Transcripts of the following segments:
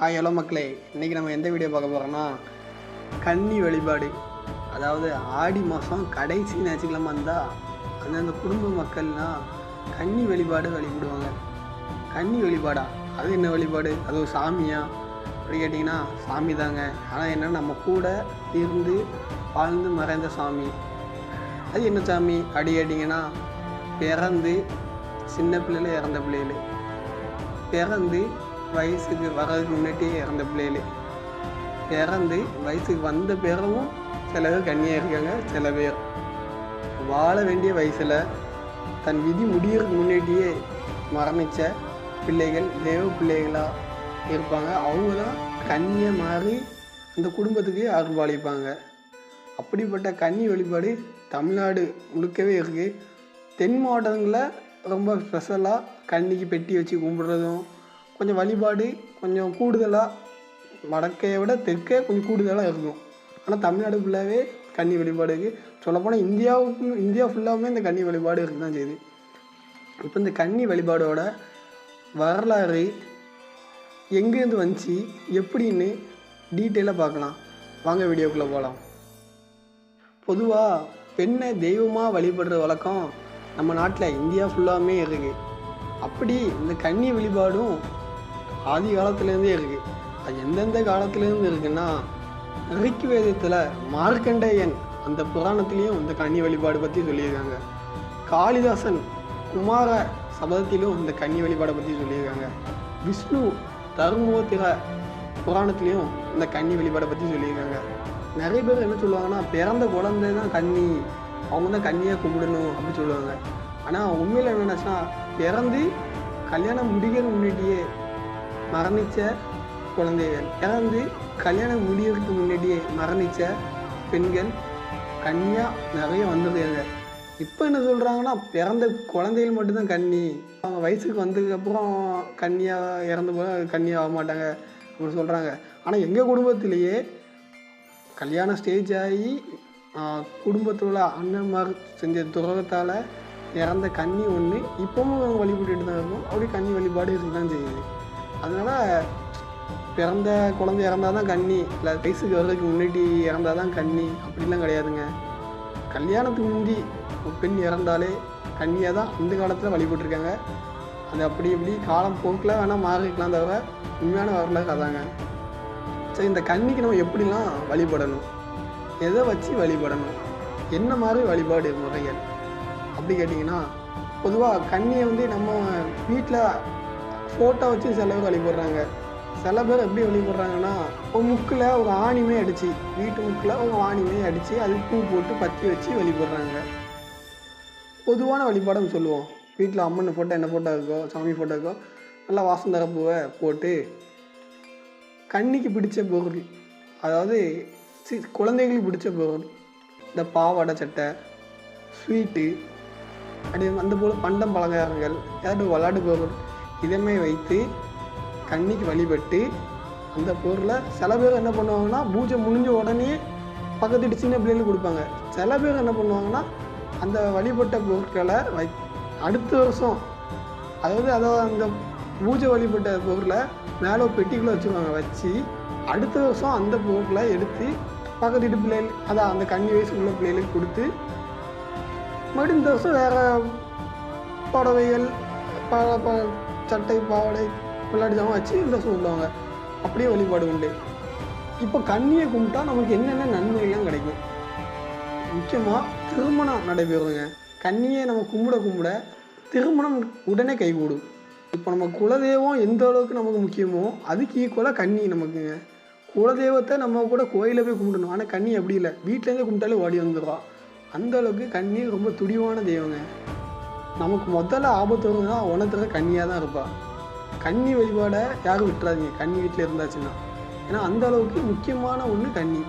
Hi hello மக்களே. இன்றைக்கி நம்ம எந்த வீடியோ பார்க்க போகிறோம்னா கன்னி வழிபாடு. அதாவது ஆடி மாதம் கடைசி ஞாயிற்றுக்கிழமை வந்தால் அந்தந்த குடும்ப மக்கள்னால் கன்னி வழிபாடு வழிபடுவாங்க. கன்னி வழிபாடா? அது என்ன வழிபாடு? அது ஒரு சாமியா? அப்படி கேட்டிங்கன்னா சாமி தாங்க. ஆனால் என்ன நம்ம கூட இருந்து வாழ்ந்து மறைந்த சாமி. அது என்ன சாமி? அப்படி கேட்டிங்கன்னா பிறந்து சின்ன பிள்ளையில இறந்த பிள்ளைகள். பிறந்து வயசுக்கு வர்றதுக்கு முன்னாடியே இறந்த பிள்ளைகளே. இறந்து வயசுக்கு வந்த பிறகும் சில பேர் கண்ணியாக இருக்காங்க சில பேர் வாழ வேண்டிய வயசில் தன் விதி முடியறதுக்கு முன்னாடியே மரணித்த பிள்ளைகள் தேவ பிள்ளைகளாக இருப்பாங்க. அவங்க தான் கண்ணியை மாறி அந்த குடும்பத்துக்கு அருள்பாலிப்பாங்க அப்படிப்பட்ட கன்னி வழிபாடு தமிழ்நாடு முழுக்கவே இருக்குது தென் மாவட்டங்களில் ரொம்ப ஸ்பெஷலாக கன்னிக்கு பெட்டி வச்சு கும்பிட்றதும் கொஞ்சம் வழிபாடு கொஞ்சம் கூடுதலாக வடக்கையை விட தெற்கே கொஞ்சம் கூடுதலாக இருக்கும் ஆனால் தமிழ்நாடு ஃபுல்லாகவே கன்னி வழிபாடு இருக்குது சொல்லப்போனால் இந்தியாவுக்கும் இந்தியா ஃபுல்லாகவுமே இந்த கன்னி வழிபாடு இருக்கு தான் செய்யுது. இப்போ இந்த கன்னி வழிபாடோட வரலாறு எங்கேருந்து வந்துச்சு எப்படின்னு டீட்டெயிலாக பார்க்கலாம். வாங்க வீடியோக்குள்ளே போகலாம் பொதுவாக பெண்ணை தெய்வமாக வழிபடுற வழக்கம் நம்ம நாட்டில் இந்தியா ஃபுல்லாமே இருக்குது அப்படி இந்த கன்னி வழிபாடும் ஆதி காலத்துலேருந்தே இருக்குது அது எந்தெந்த காலத்துலேருந்து இருக்குன்னா ரிக் வேதத்தில் மார்க்கண்டேயன் அந்த புராணத்துலேயும் இந்த கன்னி வழிபாடு பற்றி சொல்லியிருக்காங்க. காளிதாசன் குமார சபதத்திலும் இந்த கன்னி வழிபாடை பற்றி சொல்லியிருக்காங்க. விஷ்ணு தர்மோத்திர புராணத்துலேயும் இந்த கன்னி வழிபாடை பற்றி சொல்லியிருக்காங்க. நிறைய பேர் என்ன சொல்லுவாங்கன்னா பிறந்த குழந்தை தான் கன்னி. அவங்க தான் கன்னியை கும்பிடணும் அப்படின்னு சொல்லுவாங்க. ஆனால் உண்மையில் என்னென்னாச்சுன்னா பிறந்து கல்யாணம் முடிக்கிற முன்னாடியே மரணித்த குழந்தைகள். பிறந்து கல்யாணம் முடியறதுக்கு முன்னாடியே மரணித்த பெண்கள் கன்னியாக நிறைய வந்துருக்காங்க. இப்போ என்ன சொல்கிறாங்கன்னா பிறந்த குழந்தைகள் மட்டும்தான் கன்னி. அவங்க வயசுக்கு வந்ததுக்கப்புறம் கன்னியாக இறந்து போக கன்னியாக ஆக மாட்டாங்க அப்படின்னு சொல்கிறாங்க ஆனால் எங்கள் குடும்பத்திலேயே கல்யாணம் ஸ்டேஜ் ஆகி குடும்பத்தோட அண்ணன்மார் செஞ்ச துரோகத்தால் இறந்த கன்னி ஒன்று இப்போவும் அவங்க வழிபட்டுட்டு தான் இருக்கும். அப்படி கன்னி வழிபாடு இருக்கு தான் செய்யுது. அதனால் பிறந்த குழந்தை இறந்தால் தான் கண்ணி இல்லை வயசுக்கு வர்றதுக்கு முன்னாடி இறந்தால் தான் கண்ணி அப்படிலாம் கிடையாதுங்க. கல்யாணத்துக்கு முந்தி ஒரு பெண் இறந்தாலே கண்ணியாக தான் இந்த காலத்தில் வழிபட்டுருக்காங்க. அது அப்படி இப்படி காலம் போக்கில் வேணால் மாறிக்கலாம் தவிர உண்மையான வரலாறு அதாங்க. சரி இந்த கன்னிக்கு நம்ம எப்படிலாம் வழிபடணும்? எதை வச்சு வழிபடணும்? என்ன மாதிரி வழிபாடு முறைகள்? அப்படி கேட்டிங்கன்னா பொதுவாக கண்ணியை வந்து நம்ம வீட்டில் ஃபோட்டோ வச்சு சில பேர் வழிபடுறாங்க சில பேர் எப்படி வழிபடுறாங்கன்னா ஒரு முக்கில் ஒரு ஆணிமே அடித்து வீட்டு முக்கில் ஒரு ஆணிமே அடித்து அது பூ போட்டு பற்றி வச்சு வழிபடுறாங்க பொதுவான வழிபாடம் சொல்லுவோம். வீட்டில் அம்மன் ஃபோட்டோ என்ன ஃபோட்டோ இருக்கோ சாமி ஃபோட்டோ இருக்கோ நல்லா வாசந்தர பூவை போட்டு கண்ணிக்கு பிடிச்ச பொருள். அதாவது சி குழந்தைகளுக்கு பிடிச்ச பொருள். இந்த பாவாடை சட்டை ஸ்வீட்டு அப்படி அந்த போல் பண்டம் பலகாரங்கள் ஏதாவது விளாட்டு பொருள். இதமே வைத்து கண்ணிக்கு வழிபட்டு அந்த பொருளை சில பேர் என்ன பண்ணுவாங்கன்னா பூஜை முடிஞ்ச உடனே பக்கத்து வீட்டு சின்ன பிள்ளைகளுக்கு கொடுப்பாங்க. சில பேர் என்ன பண்ணுவாங்கன்னா அந்த வழிபட்ட பொருட்களை வை அடுத்த வருஷம் அதாவது அதாவது அந்த பூஜை வழிபட்ட பொருளை மேலே பெட்டிக்குள்ளே வச்சுருவாங்க. வச்சு அடுத்த வருஷம் அந்த பொருட்களை எடுத்து பக்கத்து வீட்டு பிள்ளைகள் அதான் அந்த கன்னி வயசு உள்ள பிள்ளைகளுக்கு கொடுத்து மறுபடியும் இந்த வருஷம் வேறு புடவைகள் ப ப சட்டை பாவாடை பிள்ளாடி ஜாமான் வச்சு இந்த சொல்லுவாங்க அப்படியே வழிபாடு உண்டு. இப்போ கண்ணியை கும்பிட்டா நமக்கு என்னென்ன நன்மைகள்லாம் கிடைக்கும்? முக்கியமாக திருமணம் நடைபெறுங்க கண்ணியை நம்ம கும்பிட கும்பிட திருமணம் உடனே கைகூடும். இப்போ நம்ம குலதெய்வம் எந்த அளவுக்கு நமக்கு முக்கியமோ அதுக்கு ஈக்குவலாக கண்ணி நமக்குங்க. குலதெய்வத்தை நம்ம கூட கோயிலில் போய் கும்பிடணும். ஆனால் கண்ணி அப்படி இல்லை. வீட்டிலேருந்தே கும்பிட்டாலே ஓடி வந்துடுவா அந்த அளவுக்கு கண்ணி ரொம்ப துடிவான தெய்வங்க. நமக்கு முதல்ல ஆபத்து வருதுன்னா உணத்துல கன்னியாக தான் இருப்பாள் கன்னி வழிபாடை யாரும் விட்டுறாதீங்க. கன்னி வீட்டில் இருந்தாச்சுன்னா. ஏன்னா அந்த அளவுக்கு முக்கியமான ஒன்று கன்னி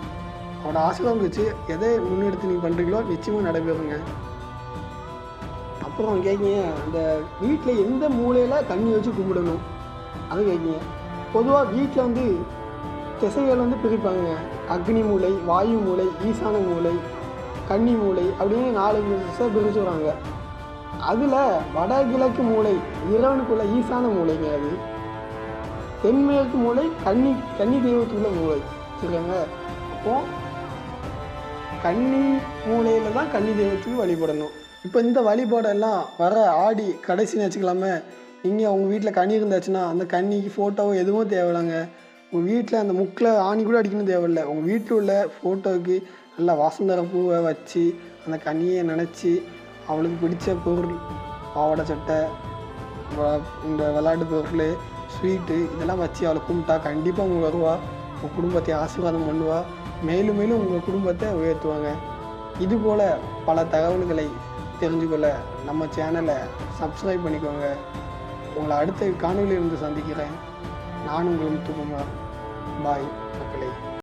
அவனோட ஆசீர்வாதம் வச்சு எதை முன்னெடுத்து நீங்கள் பண்ணுறீங்களோ நிச்சயமாக நடைபெறுங்க. அப்புறம் கேட்குங்க அந்த வீட்டில் எந்த மூலையில் கண்ணி வச்சு கும்பிடணும்? அது கேட்குங்க பொதுவாக வீட்டில் வந்து திசைகள் வந்து பிரிப்பாங்க அக்னி மூலை வாயு மூலை ஈசான மூலை கன்னி மூலை அப்படின்னு நாலு திசை பிரிச்சு வராங்க. அதில் வடகிழக்கு மூலை இறைவனுக்குள்ள ஈசான மூலைங்க அது? தென்மேற்கு மூலை கன்னி கன்னி தெய்வத்துக்குள்ள மூலை. சரிங்க. அப்போ கன்னி மூலையில் தான் கன்னி தெய்வத்துக்கு வழிபடணும். இப்போ இந்த வழிபாடெல்லாம் வர ஆடி கடைசி வச்சுக்கலாமே. நீங்கள் உங்கள் வீட்டில் கனி இருந்தாச்சுன்னா அந்த கன்னிக்கு ஃபோட்டோவோ எதுவும் தேவையில்லைங்க. உங்கள் வீட்டில் அந்த முக்கில் ஆணி கூட அடிக்கணும் தேவையில்லை. உங்கள் வீட்டில் உள்ள ஃபோட்டோவுக்கு நல்லா வாசந்தர பூவை வச்சு அந்த கன்னியை நினச்சி அவளுக்கு பிடிச்ச பொருள் பாவாடை சட்டை இந்த விளையாட்டு பொருள் ஸ்வீட்டு இதெல்லாம் வச்சு அவளை கும்பிட்டா கண்டிப்பாக அவங்க வருவா. உங்கள் குடும்பத்தை ஆசீர்வாதம் பண்ணுவா. மேலும் மேலும் உங்கள் குடும்பத்தை உயர்த்துவாங்க. இது போல் பல தகவல்களை தெரிஞ்சுக்கொள்ள நம்ம சேனலை சப்ஸ்கிரைப் பண்ணிக்கோங்க. உங்களை அடுத்த காணொலியிலிருந்து சந்திக்கிறேன். நான் உங்கள் முத்துக்குமார். பாய் மக்களே.